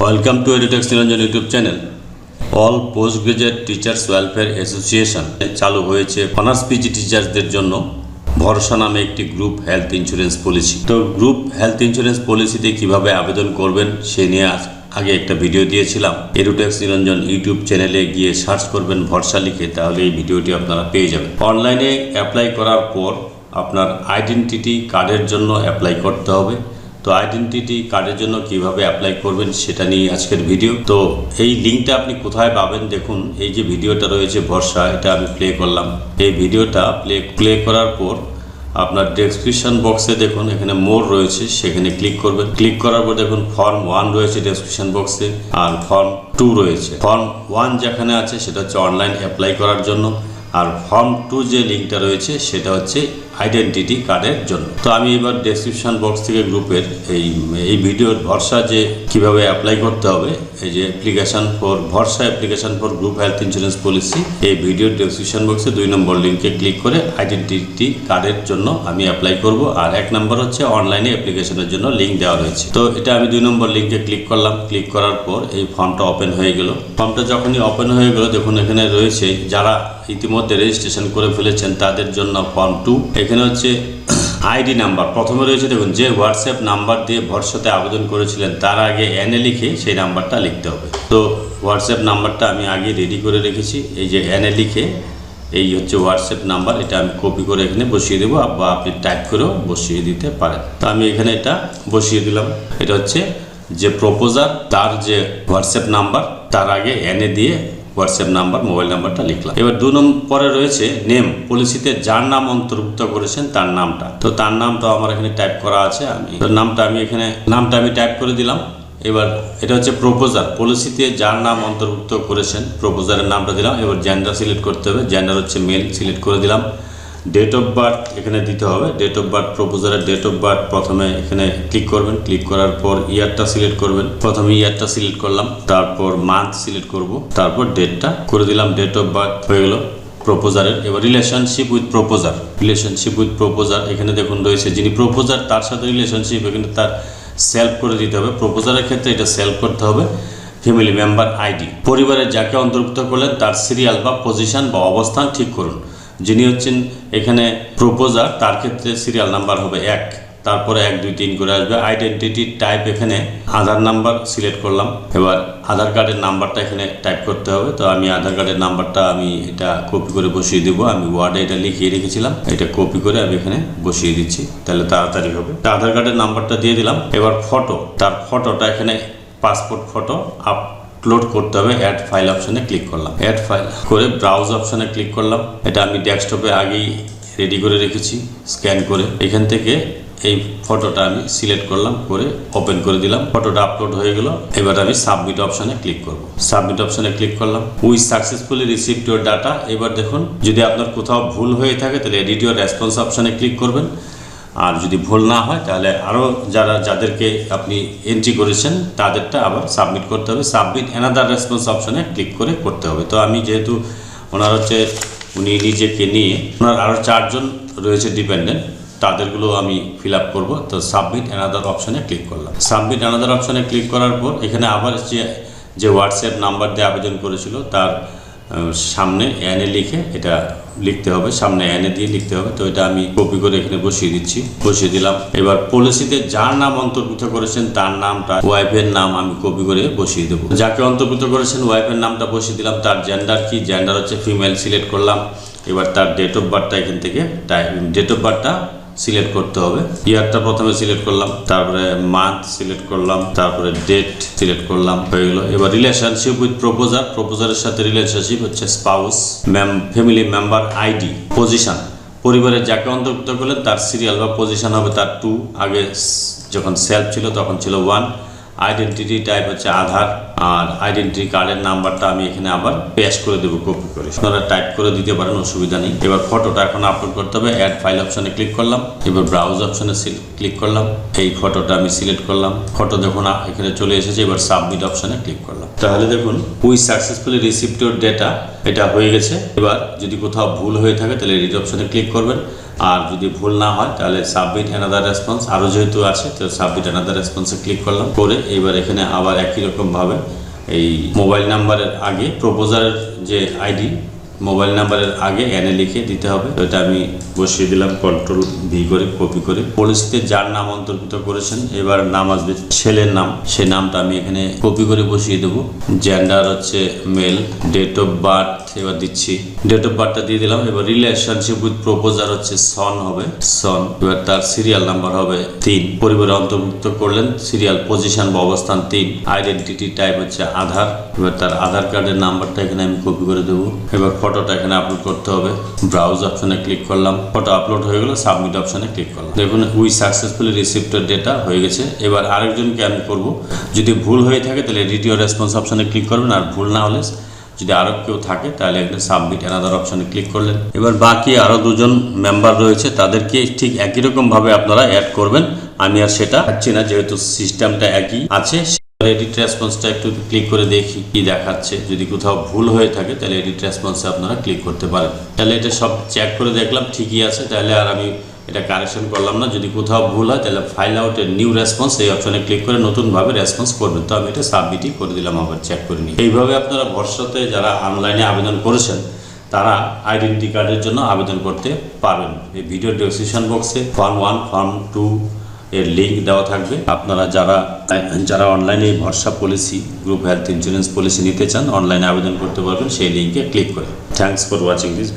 Welcome to Edutex Niranjan YouTube channel all post graduate teachers welfare association চালু হয়েছে honours PG টিচার্সদের জন্য ভরসা নামে একটি গ্রুপ হেলথ ইন্স্যুরেন্স পলিসি তো গ্রুপ হেলথ ইন্স্যুরেন্স পলিসিতে কীভাবে আবেদন করবেন সে নিয়ে আজ- আগে একটা ভিডিও দিয়েছিলাম। এডুটেক্স নিরঞ্জন ইউটিউব চ্যানেলে গিয়ে সার্চ করবেন, ভরসা লিখে তাহলে এই ভিডিওটি আপনারা পেয়ে যাবেন। অনলাইনে অ্যাপ্লাই করার পর আপনার আইডেন্টিটি কার্ডের জন্য অ্যাপ্লাই করতে হবে। তো আইডেন্টিটি কার্ডের জন্য কীভাবে অ্যাপ্লাই করবেন সেটা নিয়ে আজকের ভিডিও তো এই লিঙ্কটা আপনি কোথায় পাবেন দেখুন। এই যে ভিডিওটা রয়েছে ভরসা, এটা আমি প্লে করলাম। এই ভিডিওটা প্লে প্লে করার পর আপনার ডেসক্রিপশন বক্সে দেখুন, এখানে মোর রয়েছে, সেখানে ক্লিক করবেন। ক্লিক করার পর দেখুন ফর্ম ওয়ান রয়েছে ডেসক্রিপশন বক্সে আর ফর্ম টু রয়েছে। ফর্ম ওয়ান যেখানে আছে, সেটা হচ্ছে অনলাইন অ্যাপ্লাই করার জন্য। আর ফর্ম টু যে লিঙ্কটা রয়েছে, সেটা হচ্ছে আইডেন্টিটি কার্ডের জন্য। তো আমি এবার ডেসক্রিপশান বক্স থেকে গ্রুপের এই এই ভিডিওর ভরসা যে কীভাবে অ্যাপ্লাই করতে হবে, এই যে application for Bharosa application for group health insurance policy এই ভিডিওর ডেসক্রিপশন বক্সে দুই নম্বর লিঙ্কে ক্লিক করে আইডেন্টিটি কার্ডের জন্য আমি অ্যাপ্লাই করব। আর এক নম্বর হচ্ছে অনলাইনে অ্যাপ্লিকেশনের জন্য লিঙ্ক দেওয়া রয়েছে। তো এটা আমি দুই নম্বর লিঙ্কে ক্লিক করলাম। ক্লিক করার পর এই ফর্মটা ওপেন হয়ে গেল। ফর্মটা যখনই ওপেন হয়ে গেল, দেখুন এখানে রয়েছে, যারা ইতিমধ্যে রেজিস্ট্রেশন করে ফেলেছেন, তাদের জন্য ফর্ম টু এখানে হচ্ছে আইডি নাম্বার। প্রথমে রয়েছে দেখুন, যে হোয়াটসঅ্যাপ নাম্বার দিয়ে ভরসাতে আবেদন করেছিলেন, তার আগে এনএ লিখে সেই নাম্বারটা লিখতে হবে। তো হোয়াটসঅ্যাপ নাম্বারটা আমি আগে রেডি করে রেখেছি। এই যে এনএ লিখে, এই হচ্ছে হোয়াটসঅ্যাপ নাম্বার, এটা আমি কপি করে এখানে বসিয়ে দেবো, বা আপনি টাইপ করেও বসিয়ে দিতে পারেন। তো আমি এখানে এটা বসিয়ে দিলাম। এটা হচ্ছে যে প্রপোজার তার যে হোয়াটসঅ্যাপ নাম্বার, তার আগে এনে দিয়ে হোয়াটসঅ্যাপ নাম্বার, মোবাইল নাম্বারটা লিখলাম। এবার দু নম্বর পরে রয়েছে নেম। পলিসিতে যার নাম অন্তর্ভুক্ত করেছেন, তার নামটা। তো তার নাম তো আমার এখানে টাইপ করা আছে, আমি নামটা আমি এখানে, নামটা আমি টাইপ করে দিলাম। এবার এটা হচ্ছে প্রপোজার পলিসিতে যার নাম অন্তর্ভুক্ত করেছেন প্রপোজারের নামটা দিলাম। এবার জেন্ডার সিলেক্ট করতে হবে। জেন্ডার হচ্ছে মেল সিলেক্ট করে দিলাম। ডেট অফ বার্থ এখানে দিতে হবে। ডেট অফ বার্থ প্রপোজারের ডেট অফ বার্থ প্রথমে এখানে ক্লিক করবেন। ক্লিক করার পর ইয়ারটা সিলেক্ট করবেন। প্রথমে ইয়ারটা সিলেক্ট করলাম। তারপর মান্থ সিলেক্ট করব। তারপর ডেটটা করে দিলাম। ডেট অফ বার্থ হয়ে গেল প্রপোজারের এবার relationship with proposer relationship with proposer এখানে দেখুন রয়েছে। যিনি প্রপোজার তার সাথে রিলেশনশিপ এখানে তার সেলফ করে দিতে হবে। প্রপোজারের ক্ষেত্রে এটা সেলফ করতে হবে। ফ্যামিলি মেম্বার আইডি পরিবারের যাকে অন্তর্ভুক্ত করলেন, তার সিরিয়াল বা পজিশন বা অবস্থান ঠিক করুন। যিনি হচ্ছেন এখানে প্রপোজার, তার ক্ষেত্রে সিরিয়াল নাম্বার হবে এক। তারপরে এক, দুই, তিন করে আসবে। আইডেন্টিটি টাইপ এখানে আধার নাম্বার সিলেক্ট করলাম। এবার আধার কার্ডের নাম্বারটা এখানে টাইপ করতে হবে। তো আমি আধার কার্ডের নাম্বারটা আমি এটা কপি করে বসিয়ে দেবো। আমি ওয়ার্ডে এটা লিখিয়ে রেখেছিলাম। এটা কপি করে আমি এখানে বসিয়ে দিচ্ছি। তাহলে তাড়াতাড়ি হবে। তো আধার কার্ডের নাম্বারটা দিয়ে দিলাম। এবার ফটো তার ফটোটা এখানে পাসপোর্ট ফটো আপলোড করতে হবে অ্যাড ফাইল অপশানে ক্লিক করলাম। অ্যাড ফাইল করে ব্রাউজ অপশানে ক্লিক করলাম। এটা আমি ডেস্কটপে আগেই রেডি করে রেখেছি স্ক্যান করে। এখান থেকে এই ফটোটা আমি সিলেক্ট করলাম, করে ওপেন করে দিলাম। ফটোটা আপলোড হয়ে গেল। এবার আমি সাবমিট অপশানে ক্লিক করব। সাবমিট অপশানে ক্লিক করলাম। We successfully received your data এবার দেখুন, যদি আপনার কোথাও ভুল হয়ে থাকে, তাহলে এডিট ইউর রেসপন্স অপশনে ক্লিক করবেন। আর যদি ভুল না হয়, তাহলে আরও যারা, যাদেরকে আপনি এন্ট্রি করেছেন, তাদেরটা আবার সাবমিট করতে হবে। সাবমিট অ্যানাদার রেসপন্স অপশনে ক্লিক করে করতে হবে। তো আমি যেহেতু ওনার হচ্ছে, উনি নিজেকে নিয়ে, ওনার আরও চারজন রয়েছে ডিপেন্ডেন্ট তাদেরগুলো আমি ফিল আপ করব। তো সাবমিট অ্যানাদার অপশনে ক্লিক করলাম। সাবমিট অ্যানাদার অপশনে ক্লিক করার পর, এখানে আবার যে যে হোয়াটসঅ্যাপ নাম্বার দিয়ে আবেদন করেছিল, তার সামনে এনে লিখে এটা লিখতে হবে, সামনে এনে দিয়ে লিখতে হবে। তো এটা আমি কপি করে এখানে বসিয়ে দিচ্ছি, বসিয়ে দিলাম। এবার পলিসিতে যার নাম অন্তর্ভুক্ত করেছেন, তার নামটা, ওয়াইফের নাম আমি কপি করে বসিয়ে দেবো। যাকে অন্তর্ভুক্ত করেছেন, ওয়াইফের নামটা বসিয়ে দিলাম, তার জেন্ডার কি? জেন্ডার হচ্ছে ফিমেল সিলেক্ট করলাম। এবার তার ডেট অফ বার্থটা এখান থেকে ডেট অফ বার্থটা সিলেক্ট করতে হবে। ইয়ারটা প্রথমে সিলেক্ট করলাম, তারপরে মান্থ সিলেক্ট করলাম, তারপরে ডেট সিলেক্ট করলাম, হয়ে গেল। এবার রিলেশনশিপ উইথ প্রপোজার প্রপোজারের সাথে রিলেশনশিপ হচ্ছে spouse family member ID position পরিবারে যাকে অন্তর্ভুক্ত করলেন, তার সিরিয়াল বা পজিশন হবে তার টু আগে যখন সেলফ ছিল, তখন ছিল ওয়ান আইডেন্টিটি টাইপ হচ্ছে আধার, আর আইডেন্টিটি কার্ডের নাম্বারটা আমি এখানে আবার পেস্ট করে দেবো কপি করে। আপনারা টাইপ করে দিতে পারেন, অসুবিধা নেই। এবার ফটোটা এখন আপলোড করতে হবে অ্যাড ফাইল অপশনে ক্লিক করলাম। এবার ব্রাউজ অপশনে ক্লিক করলাম। এই ফটোটা আমি সিলেক্ট করলাম। ফটো দেখুন এখানে চলে এসেছে, এবার সাবমিট অপশনে ক্লিক করলাম। তাহলে দেখুন উই সাকসেসফুলি ইউর ডেটা এটা হয়ে গেছে। এবার যদি কোথাও ভুল হয়ে থাকে, তাহলে এডিট অপশনে ক্লিক করবেন। আর যদি ভুল না হয়, তাহলে সাবমিট অ্যানাদার রেসপন্স আরও যেহেতু আছে, তো সাবমিট অ্যানাদার রেসপন্সে ক্লিক করলাম। করে এবার এখানে আবার একই রকমভাবে এই মোবাইল নাম্বারের আগে প্রপোজারের যে আইডি মোবাইল নাম্বারের আগে এনে লিখে দিতে হবে। তো এটা আমি বসিয়ে দিলাম কন্ট্রোল ভি করে কপি করে। পলিসিতে যার নাম অন্তর্ভুক্ত করেছেন, এবার নাম আসবে ছেলের নাম। সে নামটা আমি এখানে কপি করে বসিয়ে দেবো। জেন্ডার হচ্ছে মেল ডেট অফ বার্থ এবার দিচ্ছি। ডেট অফ বার্থটা দিয়ে দিলাম, এবার রিলেশনশিপ উইথ প্রপোজার হচ্ছে সন হবে সন এবার তার সিরিয়াল নাম্বার হবে তিন। পরিবারে অন্তর্ভুক্ত করলেন সিরিয়াল পজিশন বা অবস্থান তিন। আইডেন্টিটি টাইপ হচ্ছে আধার। এবার তার আধার কার্ডের নাম্বারটা এখানে আমি কপি করে দেবো। এবার ফটোটা এখানে আপলোড করতে হবে। ব্রাউজ অপশনে ক্লিক করলাম। ফটো আপলোড হয়ে গেলো সাবমিট অপশনে ক্লিক করলাম। দেখুন উই সাকসেসফুলি রিসিপ্টের ডেটা হয়ে গেছে। এবার আরেকজনকে আমি করব। যদি ভুল হয়ে থাকে, তাহলে রিডিও রেসপন্স অপশনে ক্লিক করবেন। আর ভুল না হলে যদি আরও কেউ থাকে, তাহলে একটা সাবমিট অ্যানাদার অপশনে ক্লিক করলেন। এবার বাকি আরও দুজন মেম্বার রয়েছে, তাদেরকে ঠিক একই রকমভাবে আপনারা অ্যাড করবেন। আমি আর সেটা পাচ্ছি না, যেহেতু সিস্টেমটা একই আছে। এডিট রেসপন্সটা একটু ক্লিক করে দেখি কি দেখাচ্ছে। যদি কোথাও ভুল হয়ে থাকে, তাহলে এডিট রেসপন্সে আপনারা ক্লিক করতে পারেন। তাহলে এটা সব চেক করে দেখলাম, ঠিকই আছে। তাহলে আর আমি এটা কারেকশন করলাম না। যদি কোথাও ভুল হয়, তাহলে ফাইল আউটের নিউ রেসপন্স এই অপশনে ক্লিক করে নতুনভাবে রেসপন্স করবেন। তো আমি এটা সাবমিটই করে দিলাম, আবার চেক করে নিই। এইভাবে আপনারা ভরসাতে যারা অনলাইনে আবেদন করেছেন, তারা আইডেন্টি কার্ডের জন্য আবেদন করতে পারবেন। এই ভিডিও ডেসক্রিপশন বক্সে ফর্ম ওয়ান ফর্ম টু এর লিঙ্ক দেওয়া থাকবে। আপনারা যারা যারা অনলাইনে ভরসা policy group health insurance policy নিতে চান অনলাইনে আবেদন করতে পারবেন, সেই লিঙ্কে ক্লিক করে। Thanks for watching this